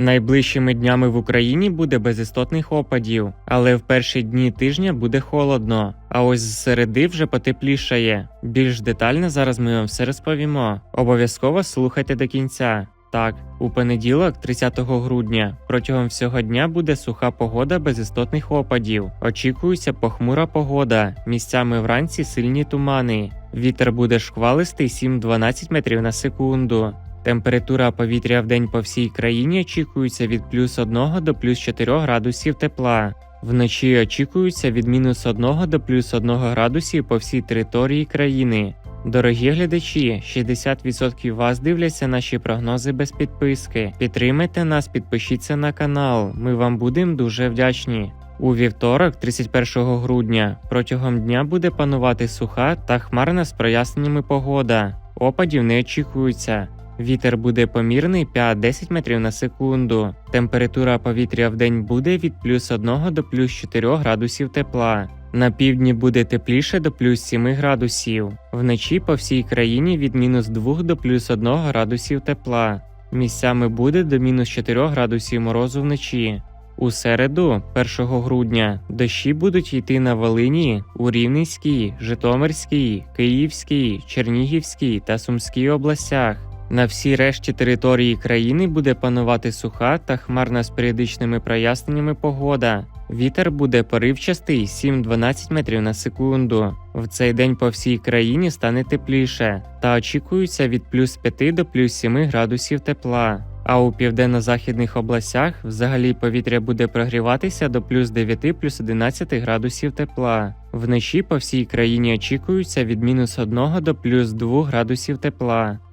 Найближчими днями в Україні буде без істотних опадів, але в перші дні тижня буде холодно. А ось з середи вже потеплішає. Більш детально зараз ми вам все розповімо. Обов'язково слухайте до кінця. Так, у понеділок, 30 грудня, протягом всього дня буде суха погода без істотних опадів. Очікується похмура погода. Місцями вранці сильні тумани. Вітер буде шквалистий 7-12 метрів на секунду. Температура повітря в день по всій країні очікується від плюс 1 до плюс 4 градусів тепла. Вночі очікується від мінус 1 до плюс 1 градусів по всій території країни. Дорогі глядачі, 60% вас дивляться наші прогнози без підписки. Підтримайте нас, підпишіться на канал. Ми вам будемо дуже вдячні. У вівторок, 31 грудня, протягом дня буде панувати суха та хмарна з проясненнями погода. Опадів не очікується. Вітер буде помірний 5-10 метрів на секунду. Температура повітря в день буде від плюс 1 до плюс 4 градусів тепла. На півдні буде тепліше до плюс 7 градусів. Вночі по всій країні від мінус 2 до плюс 1 градусів тепла. Місцями буде до мінус 4 градусів морозу вночі. У середу, 1 грудня, дощі будуть йти на Волині, у Рівненській, Житомирській, Київській, Чернігівській та Сумській областях. На всій решті території країни буде панувати суха та хмарна з періодичними проясненнями погода. Вітер буде поривчастий 7-12 метрів на секунду. В цей день по всій країні стане тепліше, та очікується від плюс 5 до плюс 7 градусів тепла. А у південно-західних областях взагалі повітря буде прогріватися до плюс 9 плюс 11 градусів тепла. Вночі по всій країні очікується від мінус 1 до плюс 2 градусів тепла.